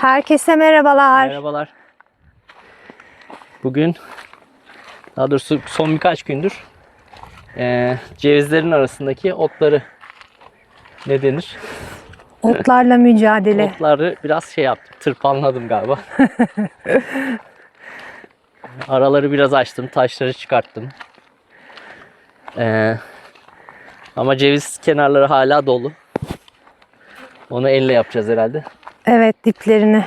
Herkese merhabalar. Merhabalar. Bugün daha doğrusu son birkaç gündür eee, cevizlerin arasındaki otları ne denir? Otlarla mücadele. Otları biraz şey yaptım, tırpanladım galiba. Araları biraz açtım, taşları çıkarttım. Eee, ama ceviz kenarları hala dolu. Onu elle yapacağız herhalde. Evet diplerini.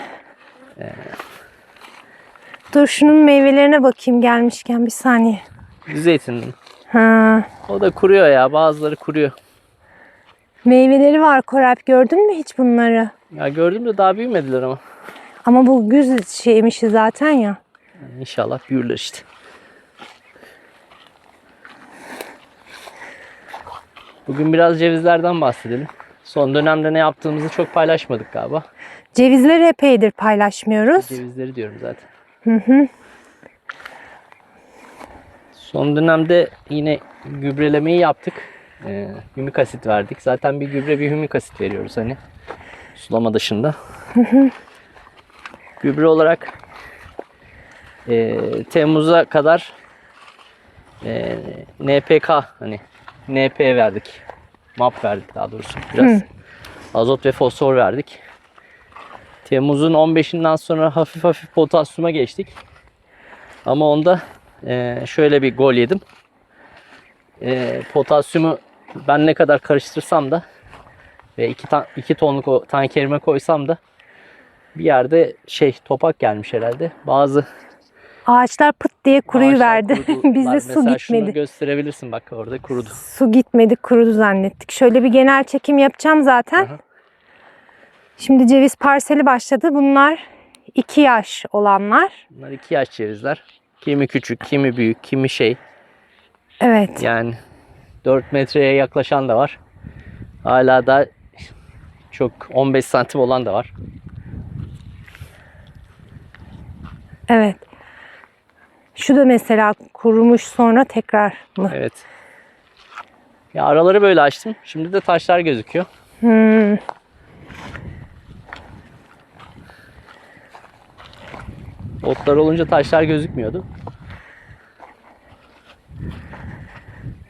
Dur şunun meyvelerine bakayım gelmişken bir saniye. Zeytin. Ha, O da kuruyor ya. Bazıları kuruyor. meyveleri var Koralp gördün mü hiç bunları? Ya gördüm de daha büyümediler ama. Ama bu güz şeymişi zaten ya. İnşallah büyürler işte. Bugün biraz cevizlerden bahsedelim. Son dönemde ne yaptığımızı çok paylaşmadık galiba. Cevizleri epeydir paylaşmıyoruz. Cevizleri diyorum zaten. Son dönemde yine gübrelemeyi yaptık. Ee, hümik asit verdik. Zaten bir gübre bir hümik asit veriyoruz hani. Sulama dışında. gübre olarak e, Temmuz'a kadar e, NPK hani NP verdik. MAP verdik daha doğrusu. Biraz azot ve fosfor verdik. Temmuz'un 15'inden sonra hafif hafif potasyuma geçtik. Ama onda eee, şöyle bir gol yedim. Eee, potasyumu ben ne kadar karıştırsam da ve 2 ta- iki tonluk o tankerime koysam da bir yerde şey topak gelmiş herhalde. Bazı Ağaçlar pıt diye kuruyu verdi. Bizde su Mesela şunu gitmedi. gösterebilirsin bak orada kurudu. Su gitmedi kurudu zannettik. Şöyle bir genel çekim yapacağım zaten. Aha. Şimdi ceviz parseli başladı. Bunlar 2 yaş olanlar. Bunlar iki yaş cevizler. Kimi küçük, kimi büyük, kimi şey. Evet. Yani 4 metreye yaklaşan da var. Hala da çok 15 santim olan da var. Evet. Şu da mesela kurumuş sonra tekrar mı? Evet. Ya araları böyle açtım. Şimdi de taşlar gözüküyor. Hmm. Otlar olunca taşlar gözükmüyordu.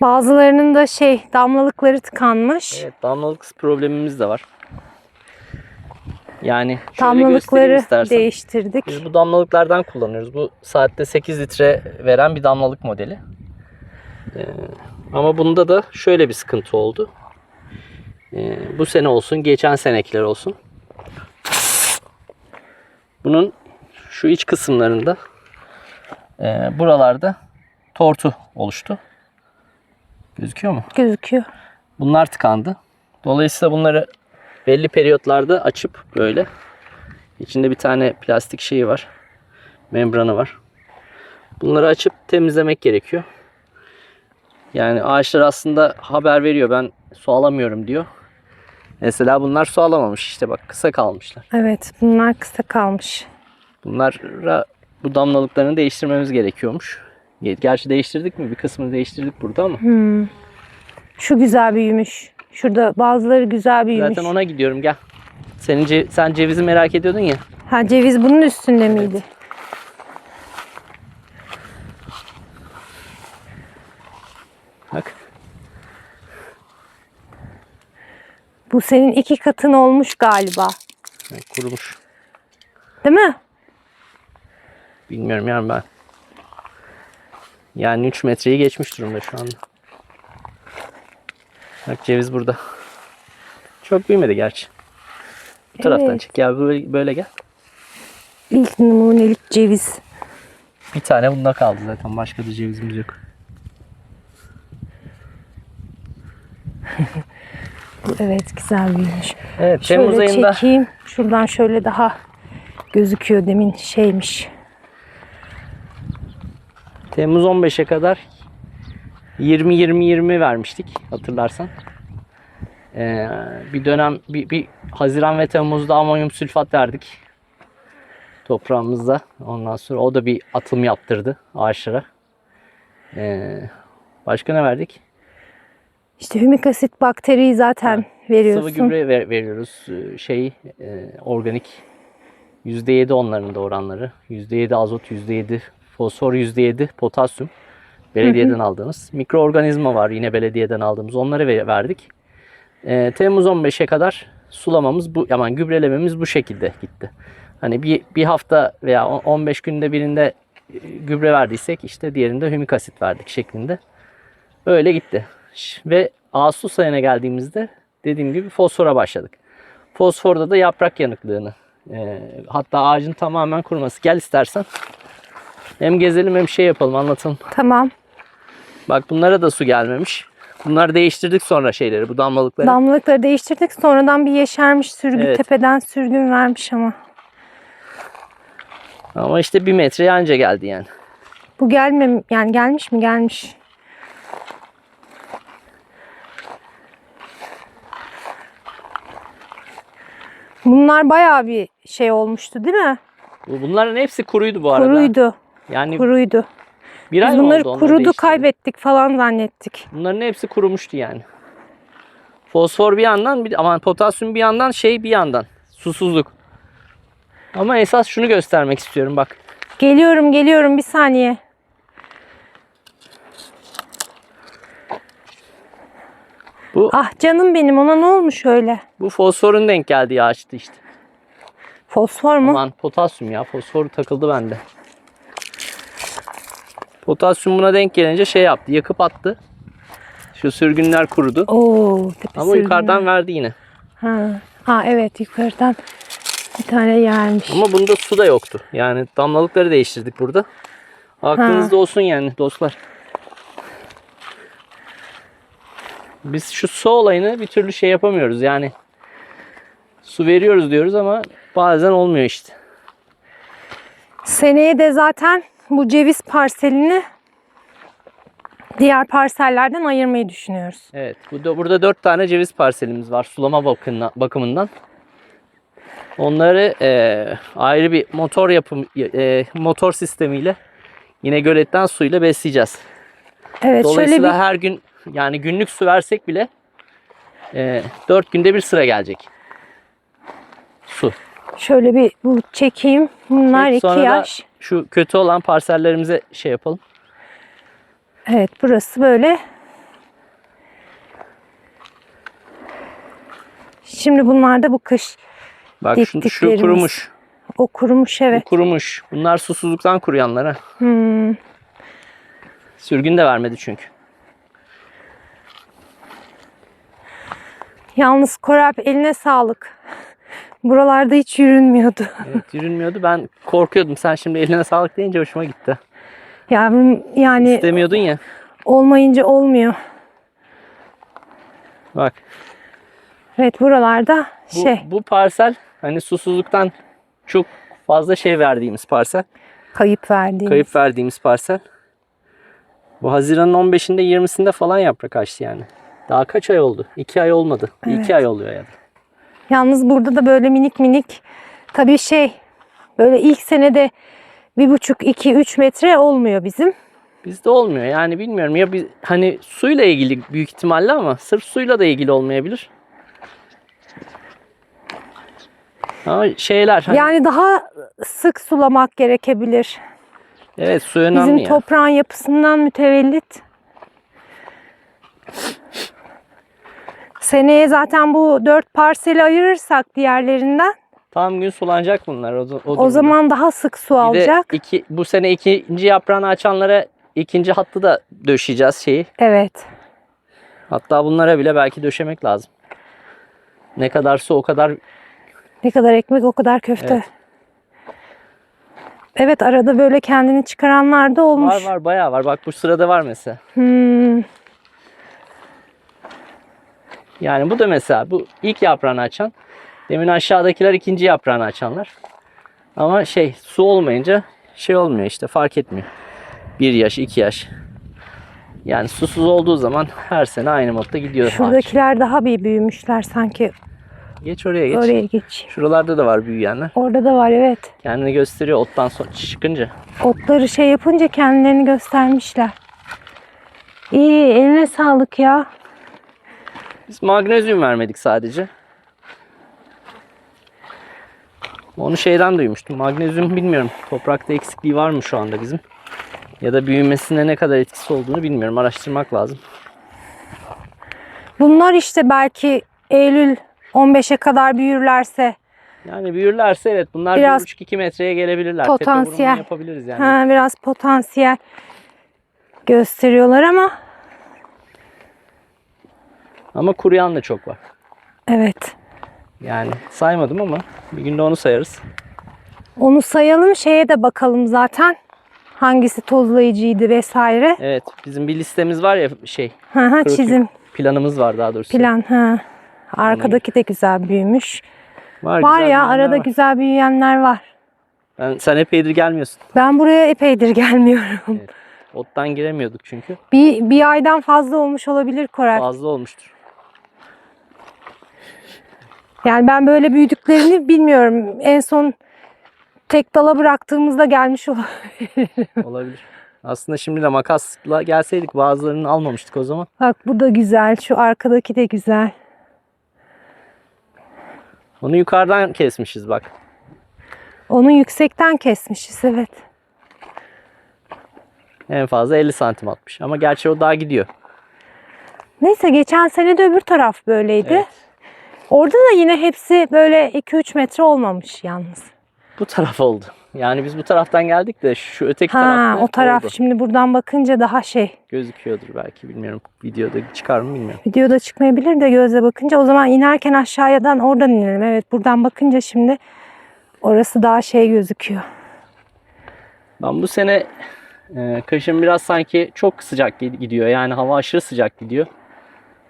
Bazılarının da şey damlalıkları tıkanmış. Evet, damlalık problemimiz de var. Yani damlalıkları değiştirdik. Biz bu damlalıklardan kullanıyoruz. Bu saatte 8 litre veren bir damlalık modeli. Ee, ama bunda da şöyle bir sıkıntı oldu. Ee, bu sene olsun, geçen senekiler olsun. Bunun şu iç kısımlarında e, buralarda tortu oluştu. Gözüküyor mu? Gözüküyor. Bunlar tıkandı. Dolayısıyla bunları belli periyotlarda açıp böyle içinde bir tane plastik şeyi var. Membranı var. Bunları açıp temizlemek gerekiyor. Yani ağaçlar aslında haber veriyor ben su alamıyorum diyor. Mesela bunlar su alamamış işte bak kısa kalmışlar. Evet bunlar kısa kalmış. Bunlara bu damlalıklarını değiştirmemiz gerekiyormuş. Gerçi değiştirdik mi? Bir kısmını değiştirdik burada ama. Hmm. Şu güzel büyümüş. Şurada bazıları güzel büyümüş. Zaten ona gidiyorum gel. Senin ce- sen cevizi merak ediyordun ya. Ha ceviz bunun üstünde miydi? Bak. Bu senin iki katın olmuş galiba. Kurumuş. Değil mi? Bilmiyorum yani ben. Yani 3 metreyi geçmiş durumda şu anda. Bak ceviz burada. Çok büyümedi gerçi. Bu taraftan Evet. çek. Ya böyle, böyle gel. İlk numunelik ceviz. Bir tane bunda kaldı zaten. Başka da cevizimiz yok. Evet güzel büyümüş. Evet Temmuz Şöyle ayında çekeyim. Şuradan şöyle daha gözüküyor demin şeymiş. Temmuz 15'e kadar 20-20-20 vermiştik hatırlarsan. Ee, bir dönem bir, bir Haziran ve Temmuz'da amonyum sülfat verdik toprağımızda. Ondan sonra o da bir atım yaptırdı ağaçlara. Ee, başka ne verdik? İşte hümik asit bakteriyi zaten veriyorsun. Sıvı gübre ver- veriyoruz. Ee, Şey e, organik %7 onların da oranları. %7 azot, %7 fosfor, %7 potasyum. Belediyeden aldığımız. Mikroorganizma var yine belediyeden aldığımız. Onları ve- verdik. Ee, Temmuz 15'e kadar sulamamız bu, aman gübrelememiz bu şekilde gitti. Hani bir, bir hafta veya on- 15 günde birinde e, gübre verdiysek işte diğerinde hümik asit verdik şeklinde. Öyle gitti. Ve Ağustos ayına geldiğimizde dediğim gibi fosfora başladık. Fosforda da yaprak yanıklığını e, hatta ağacın tamamen kuruması. Gel istersen. Hem gezelim hem şey yapalım anlatalım. Tamam. Bak bunlara da su gelmemiş. Bunlar değiştirdik sonra şeyleri bu damlalıkları. Damlalıkları değiştirdik. Sonradan bir yeşermiş sürgü. Evet. Tepeden sürgün vermiş ama. Ama işte bir metreye anca geldi yani. Bu gelmem yani gelmiş mi? Gelmiş. Bunlar bayağı bir şey olmuştu değil mi? Bu- Bunların hepsi kuruydu bu arada. Kuruydu. Yani Kuruydu. Bir ay Biz mı bunları oldu kurudu kaybettik falan zannettik. Bunların hepsi kurumuştu yani. Fosfor bir yandan, bir, aman potasyum bir yandan, şey bir yandan. Susuzluk. Ama esas şunu göstermek istiyorum bak. Geliyorum geliyorum bir saniye. Bu Ah canım benim ona ne olmuş öyle? bu fosforun denk geldiği ağaçtı işte. Fosfor mu? Aman potasyum ya. Fosfor takıldı bende. Potasyum buna denk gelince şey yaptı. Yakıp attı. Şu sürgünler kurudu. Oo, Ama sürgünler. yukarıdan verdi yine. Ha. ha evet yukarıdan bir tane gelmiş. Ama bunda su da yoktu. Yani damlalıkları değiştirdik burada. Aklınızda olsun yani dostlar. Biz şu su olayını bir türlü şey yapamıyoruz. Yani su veriyoruz diyoruz ama bazen olmuyor işte. Seneye de zaten bu ceviz parselini diğer parsellerden ayırmayı düşünüyoruz. Evet. Burada, burada dört tane ceviz parselimiz var sulama bakımından. bakımından. Onları eee, ayrı bir motor yapım eee, motor sistemiyle yine göletten suyla besleyeceğiz. Evet şöyle Dolayısıyla bir her gün yani günlük su versek bile eee 4 günde bir sıra gelecek. Su. Şöyle bir bu çekeyim. Bunlar iki Sonra da yaş. şu kötü olan parsellerimize şey yapalım. Evet burası böyle. Şimdi bunlar da bu kış. Bak şu, şu kurumuş. O kurumuş Bu evet. kurumuş. Bunlar susuzluktan kuruyanlar ha. Hmm. Sürgün de vermedi çünkü. Yalnız Korap eline sağlık. Buralarda hiç yürünmüyordu. Evet, yürünmüyordu. Ben korkuyordum. Sen şimdi eline sağlık deyince hoşuma gitti. Yani, yani İstemiyordun ya. olmayınca olmuyor. Bak Evet buralarda bu, şey bu parsel hani susuzluktan çok fazla şey verdiğimiz parsel. kayıp verdiğimiz. Kayıp verdiğimiz parsel. Bu Haziran'ın 15'inde 20'sinde falan yaprak açtı yani. Daha kaç ay oldu? 2 ay olmadı. 2 ay oluyor yani. Yalnız burada da böyle minik minik tabii şey böyle ilk senede bir buçuk iki üç metre olmuyor bizim. Bizde olmuyor yani bilmiyorum ya biz hani suyla ilgili büyük ihtimalle ama sırf suyla da ilgili olmayabilir. Ama şeyler hani, Yani daha sık sulamak gerekebilir. evet su önemli Bizim toprağın yapısından mütevellit. Seneye zaten bu dört parseli ayırırsak diğerlerinden Tam gün sulanacak bunlar. O, o, o zaman daha sık su Bir de alacak. iki, bu sene ikinci yaprağını açanlara ikinci hattı da döşeyeceğiz şeyi. Evet. Hatta bunlara bile belki döşemek lazım. Ne kadar su o kadar Ne kadar ekmek o kadar köfte. Evet. Evet, arada böyle kendini çıkaranlar da olmuş. var var bayağı var. Bak bu sırada var mesela. Hmm, Yani bu da mesela bu ilk yaprağını açan. Demin aşağıdakiler ikinci yaprağını açanlar. Ama şey su olmayınca şey olmuyor işte fark etmiyor. Bir yaş iki yaş. Yani susuz olduğu zaman her sene aynı modda gidiyor. şuradakiler daha bir büyümüşler sanki. Geç oraya geç. Oraya geç. Şuralarda da var büyüyenler. Orada da var evet. Kendini gösteriyor ottan sonra çıkınca. Otları şey yapınca kendilerini göstermişler. İyi, eline sağlık ya. Biz magnezyum vermedik sadece. Onu şeyden duymuştum. Magnezyum bilmiyorum. Toprakta eksikliği var mı şu anda bizim? Ya da büyümesine ne kadar etkisi olduğunu bilmiyorum. Araştırmak lazım. Bunlar işte belki Eylül 15'e kadar büyürlerse Yani büyürlerse evet bunlar Biraz 1,5-2 metreye gelebilirler. potansiyel. Yapabiliriz yani. ha, biraz potansiyel gösteriyorlar ama Ama kuruyan da çok var. evet. Yani saymadım ama bir günde onu sayarız. Onu sayalım şeye de bakalım zaten. Hangisi tozlayıcıydı vesaire. Evet bizim bir listemiz var ya şey Kroki. çizim planımız var daha doğrusu. plan ha. Arkadaki de güzel büyümüş. Var, Var güzel ya arada var. güzel büyüyenler var. Ben, sen epeydir gelmiyorsun. Ben buraya epeydir gelmiyorum. Evet. Ottan giremiyorduk çünkü. Bir, bir aydan fazla olmuş olabilir Koray. Fazla olmuştur. Yani ben böyle büyüdüklerini bilmiyorum. En son tek dala bıraktığımızda gelmiş olabilir. Olabilir. Aslında şimdi de makasla gelseydik bazılarını almamıştık o zaman. Bak bu da güzel. Şu arkadaki de güzel. Onu yukarıdan kesmişiz bak. Onu yüksekten kesmişiz evet. En fazla 50 santim atmış. Ama gerçi o daha gidiyor. Neyse geçen sene de öbür taraf böyleydi. Evet. Orada da yine hepsi böyle 2-3 metre olmamış yalnız. Bu taraf oldu. Yani biz bu taraftan geldik de şu öteki Ha tarafta o taraf oldu. şimdi buradan bakınca daha şey. Gözüküyordur belki bilmiyorum. Videoda çıkar mı bilmiyorum. Videoda çıkmayabilir de gözle bakınca. O zaman inerken aşağıdan oradan inelim. Evet buradan bakınca şimdi orası daha şey gözüküyor. Ben bu sene e, kışın biraz sanki çok sıcak gi- gidiyor. Yani hava aşırı sıcak gidiyor.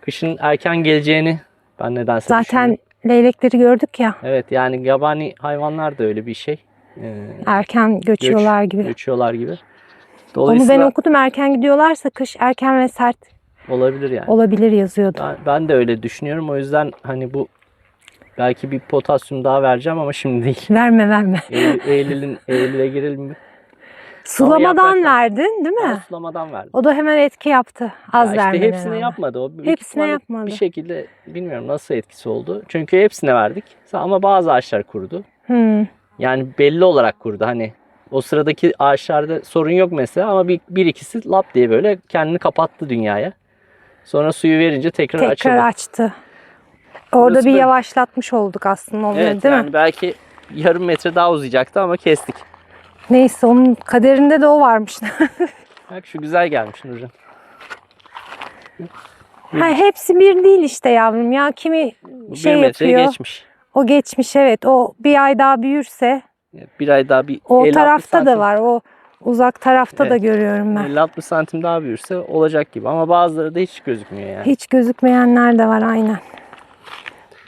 Kışın erken geleceğini ben nedense Zaten leylekleri gördük ya. Evet yani yabani hayvanlar da öyle bir şey. E, Erken göçüyorlar göç- gibi. Göçüyorlar gibi. Onu ben okudum. Erken gidiyorlarsa kış erken ve sert olabilir yani. olabilir yazıyordu. Ben, ben de öyle düşünüyorum. O yüzden hani bu belki bir potasyum daha vereceğim ama şimdi değil. Verme verme. Eylül, Eylül'ün Eylül'e girelim mi? Sulamadan verdin değil Ben mi? sulamadan verdim. O da hemen etki yaptı. Az Ya işte vermene hepsini rağmen. yapmadı o. Hepsine yapmadı. Bir şekilde bilmiyorum nasıl etkisi oldu. Çünkü hepsine verdik. Ama bazı ağaçlar kurudu. Hmm. Yani belli olarak kurudu. Hani o sıradaki ağaçlarda sorun yok mesela ama bir, bir ikisi lap diye böyle kendini kapattı dünyaya. Sonra suyu verince tekrar, Tekrar açıldı. açtı. Orada Burası bir böyle. yavaşlatmış olduk aslında onları Evet değil yani mi? belki yarım metre daha uzayacaktı ama kestik. Neyse onun kaderinde de o varmış. Bak şu güzel gelmiş Nurcan. ha, hepsi bir değil işte yavrum ya. Kimi Bu şey bir yapıyor. geçmiş. O geçmiş evet. O bir ay daha büyürse Bir ay daha bir o 50-60 tarafta da santim- var. O uzak tarafta da Evet. görüyorum ben. 50-60 santim daha büyürse olacak gibi ama bazıları da hiç gözükmüyor yani. Hiç gözükmeyenler de var aynen.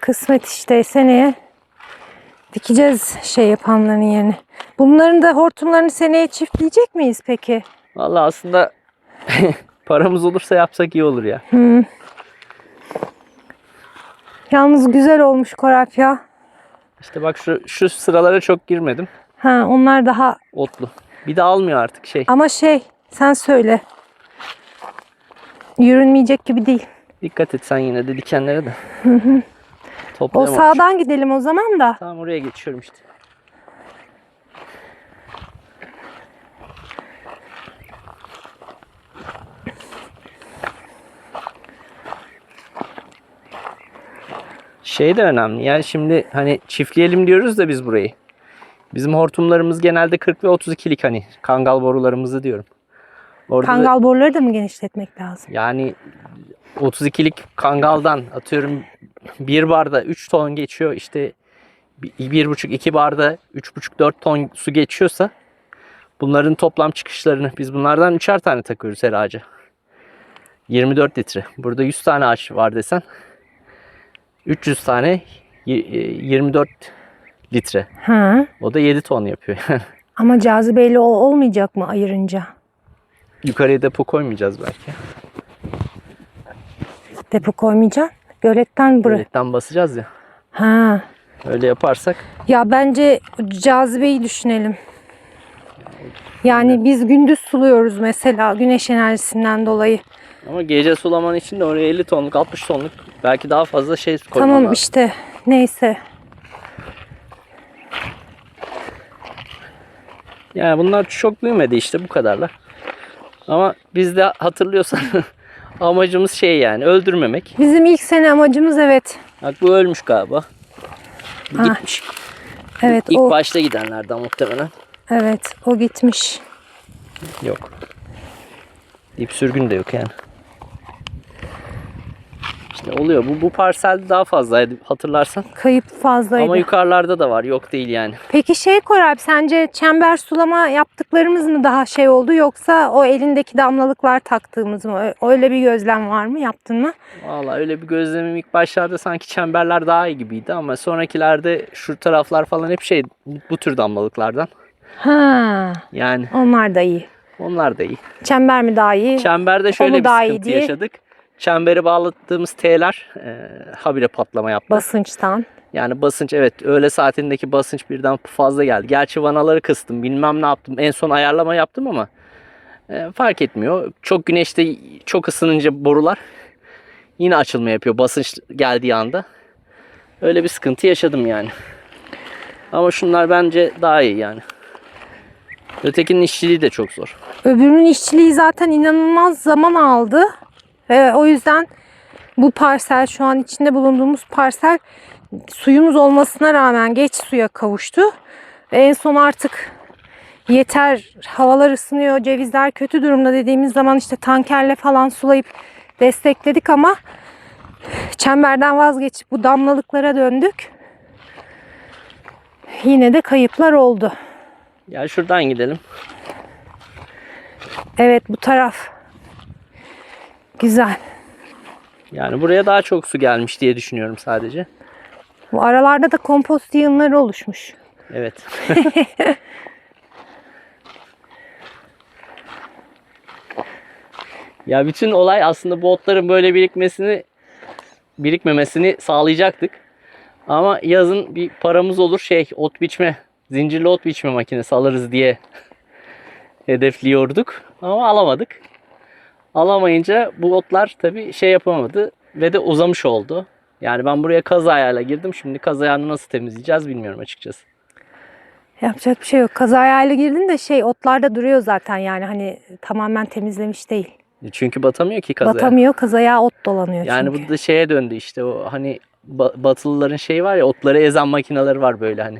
Kısmet işte seneye dikeceğiz şey yapanların yerine. Bunların da hortumlarını seneye çiftleyecek miyiz peki? Vallahi aslında paramız olursa yapsak iyi olur ya. Hmm. Yalnız güzel olmuş Korap ya. İşte bak şu şu sıralara çok girmedim. Ha, onlar daha Otlu. Bir de almıyor artık şey. ama şey sen söyle. Yürünmeyecek gibi değil. Dikkat et sen yine de dikenlere de. O sağdan gidelim o zaman da. Tamam oraya geçiyorum işte. Şey de önemli. Yani şimdi hani çiftleyelim diyoruz da biz burayı. Bizim hortumlarımız genelde 40 ve 32'lik hani kangal borularımızı diyorum. Orada da- Kangal boruları da mı genişletmek lazım? yani 32'lik kangaldan atıyorum bir barda 3 ton geçiyor işte bir- bir buçuk iki barda 3,5-4 ton su geçiyorsa bunların toplam çıkışlarını biz bunlardan üçer tane takıyoruz her ağaca. 24 litre. Burada 100 tane ağaç var desen 300 tane y- e, 24 litre. Ha. O da 7 ton yapıyor. Ama cazibeyle o olmayacak mı ayırınca? Yukarıya depo koymayacağız belki. Depo koymayacaksın. Göletten buraya. Göletten basacağız ya. Ha. Öyle yaparsak Ya bence cazibeyi düşünelim. Yani biz gündüz suluyoruz mesela güneş enerjisinden dolayı. Ama gece sulaman için de oraya 50 tonluk 60 tonluk belki daha fazla şey koyman tamam işte neyse. Yani bunlar çok büyümedi işte bu kadarlar. Ama biz de hatırlıyorsan amacımız şey yani öldürmemek. Bizim ilk sene amacımız evet. Bak bu ölmüş galiba. Bu Ah, gitmiş. Evet İlk o başta gidenlerden muhtemelen. evet o gitmiş. Yok. Dip sürgün de yok yani. İşte oluyor. Bu, bu parselde daha fazlaydı hatırlarsan. Kayıp fazlaydı. Ama yukarılarda da var. Yok değil yani. Peki şey Koray sence çember sulama yaptıklarımız mı daha şey oldu yoksa o elindeki damlalıklar taktığımız mı? Öyle bir gözlem var mı? Yaptın mı? Valla öyle bir gözlemim ilk başlarda sanki çemberler daha iyi gibiydi ama sonrakilerde şu taraflar falan hep şey bu tür damlalıklardan. Ha, Yani onlar da iyi. onlar da iyi. Çember mi daha iyi? Çemberde şöyle bir iyi sıkıntı diye? yaşadık. Çembere bağlattığımız T'ler e, habire patlama yaptı. Basınçtan. Yani basınç evet öğle saatindeki basınç birden fazla geldi. Gerçi vanaları kıstım bilmem ne yaptım. En son ayarlama yaptım ama e, fark etmiyor. Çok güneşte çok ısınınca borular yine açılma yapıyor basınç geldiği anda. Öyle bir sıkıntı yaşadım yani. Ama şunlar bence daha iyi yani. Ötekinin işçiliği de çok zor. Öbürünün işçiliği zaten inanılmaz zaman aldı. Ve o yüzden bu parsel şu an içinde bulunduğumuz parsel suyumuz olmasına rağmen geç suya kavuştu. En son artık yeter havalar ısınıyor cevizler kötü durumda dediğimiz zaman işte tankerle falan sulayıp destekledik ama çemberden vazgeçip bu damlalıklara döndük. Yine de kayıplar oldu. Ya şuradan gidelim. Evet bu taraf güzel. Yani buraya daha çok su gelmiş diye düşünüyorum sadece. Bu aralarda da kompost yığınları oluşmuş. Evet. ya bütün olay aslında bu otların böyle birikmesini birikmemesini sağlayacaktık. Ama yazın bir paramız olur şey ot biçme, zincirli ot biçme makinesi alırız diye hedefliyorduk. Ama alamadık. Alamayınca bu otlar tabii şey yapamadı ve de uzamış oldu. Yani ben buraya kaz ayağıyla girdim. Şimdi kaz ayağını nasıl temizleyeceğiz bilmiyorum açıkçası. Yapacak bir şey yok. Kazayayla girdin de şey otlarda duruyor zaten yani hani tamamen temizlemiş değil. Çünkü batamıyor ki kaz ayağı. Batamıyor kazaya ot dolanıyor Yani çünkü. bu da şeye döndü işte o hani ba- Batılıların şeyi var ya otları ezen makineleri var böyle hani.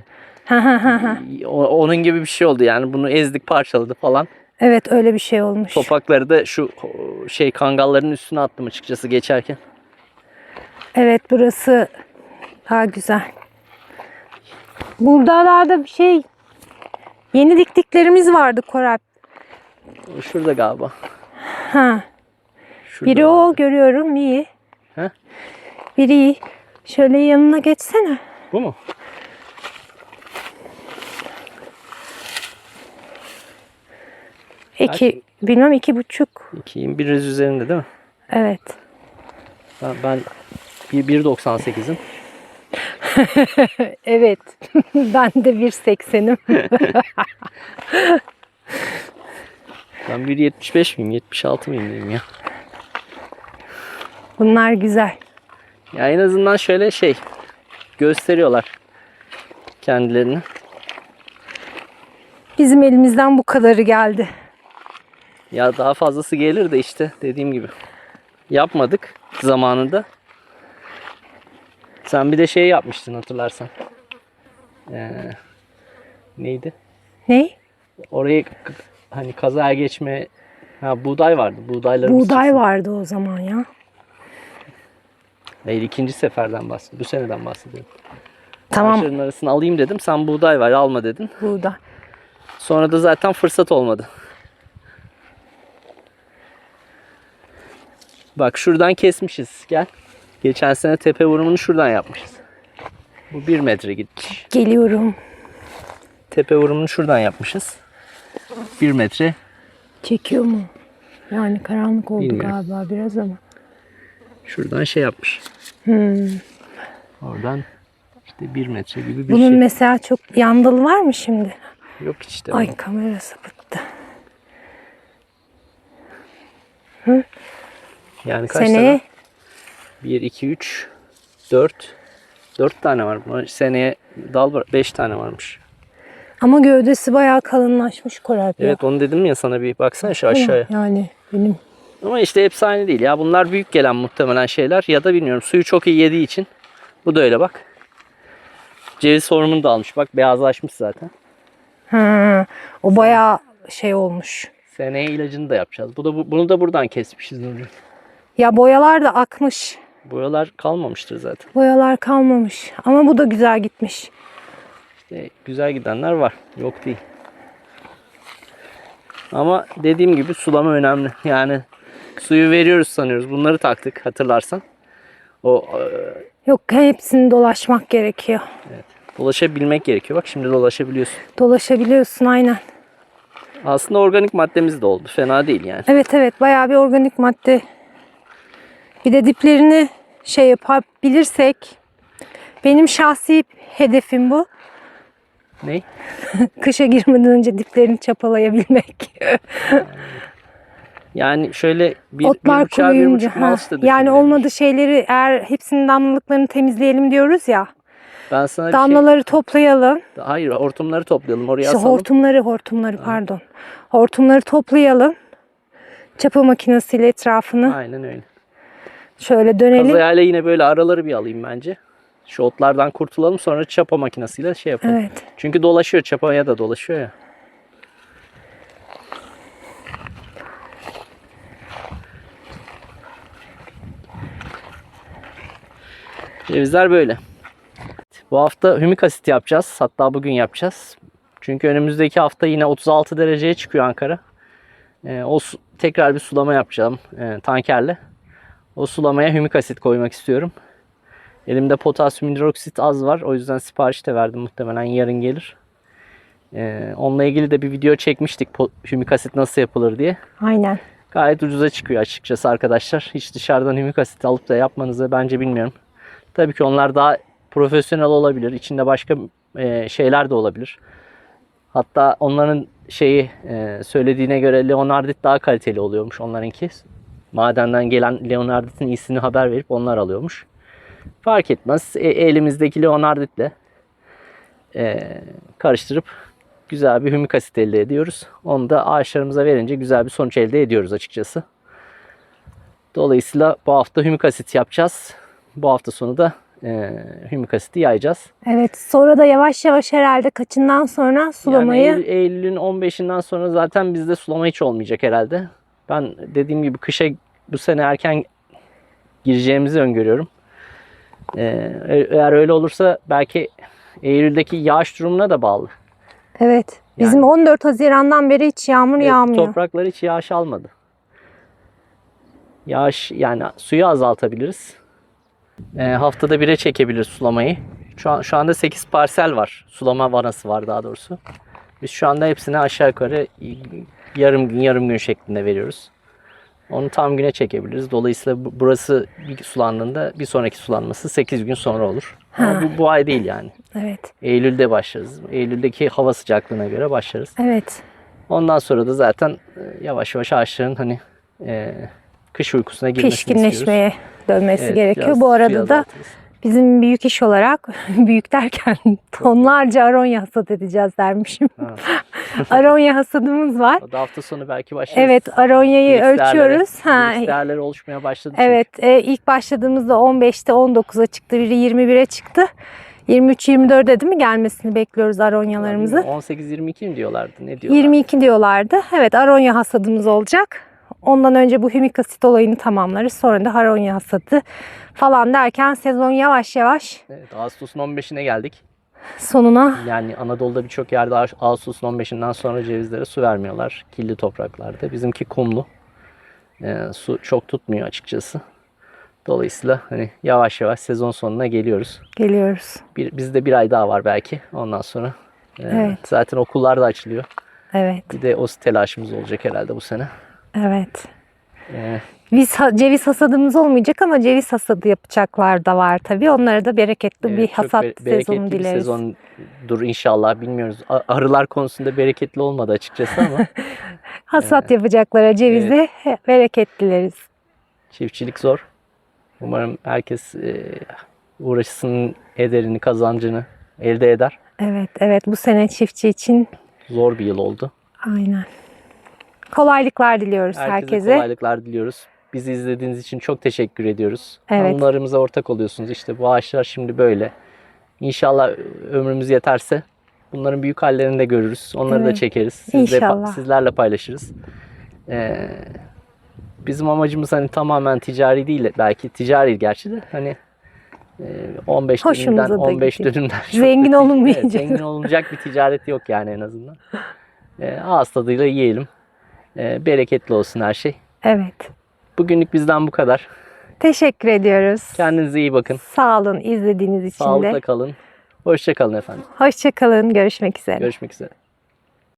Onun gibi bir şey oldu yani bunu ezdik parçaladı falan. Evet öyle bir şey olmuş. Topakları da şu şey kangalların üstüne attım açıkçası geçerken. Evet burası daha güzel. Buralarda bir şey yeni diktiklerimiz vardı Koray. Şurada galiba. Ha. Şurada Biri var. o görüyorum iyi. He? Biri iyi. Şöyle yanına geçsene. Bu mu? İki, bilmem iki buçuk. 2'nin biraz üzerinde değil mi? Evet. Ben, ben bir- 1.98'im. Evet. ben de 1.80'im. Ben 1.75 miyim? 76 mıyım diyeyim ya. Bunlar güzel. Ya en azından şöyle şey gösteriyorlar kendilerini. Bizim elimizden bu kadarı geldi. Ya daha fazlası gelir de işte dediğim gibi. Yapmadık zamanında. Sen bir de şey yapmıştın hatırlarsan. Ee, neydi? Ne? K- hani kazaya geçme ha buğday vardı. Buğdaylarımız Buğday çıksın. vardı o zaman ya. Hayır ikinci seferden bahsediyorum. Bu seneden bahsediyorum. Tamam. Ağaçların arasını alayım dedim. Sen buğday var alma dedin. Buğday. Sonra da zaten fırsat olmadı. Bak şuradan kesmişiz. Gel. Geçen sene tepe vurumunu şuradan yapmışız. Bu bir metre gitmiş. Geliyorum. Tepe vurumunu şuradan yapmışız. Bir metre. Çekiyor mu? Yani karanlık oldu Bilmiyorum. galiba biraz ama. Şuradan şey yapmış. Hmm. Oradan işte bir metre gibi bir Bunun şey. mesela çok yandalı var mı şimdi? Yok işte. Ay kamera sapıttı. Yani kaç Seneye tane? 1, 2, 3, 4. 4 tane var. Seneye dal var. 5 tane varmış. Ama gövdesi bayağı kalınlaşmış Koray Bey. Evet onu dedim ya sana bir baksana şu aşağıya. Yani benim Ama işte hepsi aynı değil ya. Bunlar büyük gelen muhtemelen şeyler ya da bilmiyorum suyu çok iyi yediği için. Bu da öyle bak. Ceviz hormonu da almış bak beyazlaşmış zaten. Ha, o bayağı şey olmuş. Seneye ilacını da yapacağız. Bu da bu- bunu da buradan kesmişiz Nurgül. Ya boyalar da akmış. Boyalar kalmamıştır zaten. Boyalar kalmamış. Ama bu da güzel gitmiş. İşte güzel gidenler var. Yok değil. Ama dediğim gibi sulama önemli. Yani suyu veriyoruz sanıyoruz. Bunları taktık hatırlarsan. O e, Yok hepsini dolaşmak gerekiyor. dolaşabilmek gerekiyor. Bak şimdi dolaşabiliyorsun. Dolaşabiliyorsun aynen. Aslında organik maddemiz de oldu. Fena değil yani. Evet evet bayağı bir organik madde. Bir de diplerini şey yapabilirsek benim şahsi hedefim bu. Ne? Kışa girmeden önce diplerini çapalayabilmek. Yani şöyle bir, Otlar bir buçuğa, bir buçuk mouse da Yani olmadı şeyleri eğer hepsinin damlalıklarını temizleyelim diyoruz ya. Ben sana bir Damlaları toplayalım. şey... Hayır hortumları toplayalım. Oraya İşte asalım. hortumları hortumları pardon. Hortumları toplayalım. Çapa makinesiyle etrafını Aynen öyle. Şöyle dönelim. Kazayla yine böyle araları bir alayım bence. Şu otlardan kurtulalım sonra çapa makinesiyle şey yapalım. Evet. Çünkü dolaşıyor çapaya da dolaşıyor ya. Cevizler böyle. Bu hafta hümik asit yapacağız. Hatta bugün yapacağız. Çünkü önümüzdeki hafta yine 36 dereceye çıkıyor Ankara. Ee, o su- tekrar bir sulama yapacağım e, tankerle. O sulamaya hümik asit koymak istiyorum. Elimde potasyum hidroksit az var. O yüzden sipariş de verdim. Muhtemelen yarın gelir. Ee, onunla ilgili de bir video çekmiştik. Hümik asit nasıl yapılır diye. Aynen. Gayet ucuza çıkıyor açıkçası arkadaşlar. Hiç dışarıdan hümik asit alıp da yapmanızı bence bilmiyorum. Tabii ki onlar daha profesyonel olabilir. İçinde başka e, şeyler de olabilir. Hatta onların şeyi e, söylediğine göre Leonardit daha kaliteli oluyormuş onlarınki. Madenden gelen Leonardit'in iyisini haber verip onlar alıyormuş. Fark etmez. E, elimizdeki Leonardit'le e, karıştırıp güzel bir hümik asit elde ediyoruz. Onu da ağaçlarımıza verince güzel bir sonuç elde ediyoruz açıkçası. Dolayısıyla bu hafta hümik asit yapacağız. Bu hafta sonu da e, hümik asiti yayacağız. Evet. Sonra da yavaş yavaş herhalde kaçından sonra sulamayı Yani Eylül- Eylül'ün 15'inden sonra zaten bizde sulama hiç olmayacak herhalde. Ben dediğim gibi kışa bu sene erken gireceğimizi öngörüyorum. Ee, eğer öyle olursa belki Eylül'deki yağış durumuna da bağlı. Evet. Bizim 14 Haziran'dan beri hiç yağmur Evet, yağmıyor. Topraklar hiç yağış almadı. Yağış yani suyu azaltabiliriz. Ee, haftada bire çekebiliriz sulamayı. Şu, an, şu anda 8 parsel var. Sulama vanası var daha doğrusu. Biz şu anda hepsini aşağı yukarı yarım gün yarım gün şeklinde veriyoruz. Onu tam güne çekebiliriz. Dolayısıyla bu- burası bir sulandığında bir sonraki sulanması 8 gün sonra olur. Ama bu, bu ay değil yani. Evet. Eylül'de başlarız. Eylül'deki hava sıcaklığına göre başlarız. Evet. Ondan sonra da zaten e, yavaş yavaş ağaçların hani e, kış uykusuna girmesini istiyoruz. Pişkinleşmeye dönmesi Evet, gerekiyor. biraz Bu arada da azaltırız. Bizim büyük iş olarak büyük derken tonlarca aronya hasat edeceğiz dermişim. Aronya hasadımız var. O da hafta sonu belki başlarız. Evet aronyayı ölçüyoruz. Ha, değerleri oluşmaya başladı. çünkü. Evet, e, ilk başladığımızda 15'te 19'a çıktı, biri 21'e çıktı. 23-24'e değil mi gelmesini bekliyoruz aronyalarımızı. 18-22 mi diyorlardı? Ne diyorlar? 22 diyorlardı. Evet, aronya hasadımız olacak. Ondan önce bu hümik asit olayını tamamlarız. Sonra da aronya hasadı falan derken sezon yavaş yavaş Evet, Ağustos'un 15'ine geldik. sonuna Yani Anadolu'da birçok yerde Ağ- Ağustos'un 15'inden sonra cevizlere su vermiyorlar. Kirli topraklarda. Bizimki kumlu. E, su çok tutmuyor açıkçası. Dolayısıyla hani yavaş yavaş sezon sonuna geliyoruz. geliyoruz. Bir, bizde bir ay daha var belki. Ondan sonra e, Evet. zaten okullar da açılıyor. Evet, Bir de o telaşımız olacak herhalde bu sene. Evet. E, Biz ha- ceviz hasadımız olmayacak ama ceviz hasadı yapacaklar da var tabii. Onlara da bereketli bir evet, çok hasat be- sezonu bir dileriz. sezondur inşallah. Bilmiyoruz. Arılar konusunda bereketli olmadı açıkçası ama Hasat yapacaklara cevizi bereket dileriz. çiftçilik zor. Umarım herkes e, uğraşısının ederini, kazancını elde eder. Evet, evet. Bu sene çiftçi için Zor bir yıl oldu. aynen. Kolaylıklar diliyoruz Herkese, herkese. kolaylıklar diliyoruz. Bizi izlediğiniz için çok teşekkür ediyoruz. Evet. Anılarımıza ortak oluyorsunuz. İşte bu ağaçlar şimdi böyle. İnşallah ömrümüz yeterse bunların büyük hallerini de görürüz. Onları da Evet. çekeriz. Siz de, İnşallah. sizlerle paylaşırız. Ee, bizim amacımız hani tamamen ticari değil. Belki ticari gerçi de hani e, 15 Hoşumuza dönümden da 15 gidiyor. dönümden Zengin da- olunmayacak. Evet, zengin olunacak bir ticaret yok yani en azından. Ee, ağız tadıyla yiyelim. Ee, bereketli olsun her şey. Evet. Bugünlük bizden bu kadar. Teşekkür ediyoruz. Kendinize iyi bakın. Sağ olun izlediğiniz için Sağlıkla de. kalın. Hoşça kalın efendim. Hoşçakalın. Görüşmek üzere. Görüşmek üzere.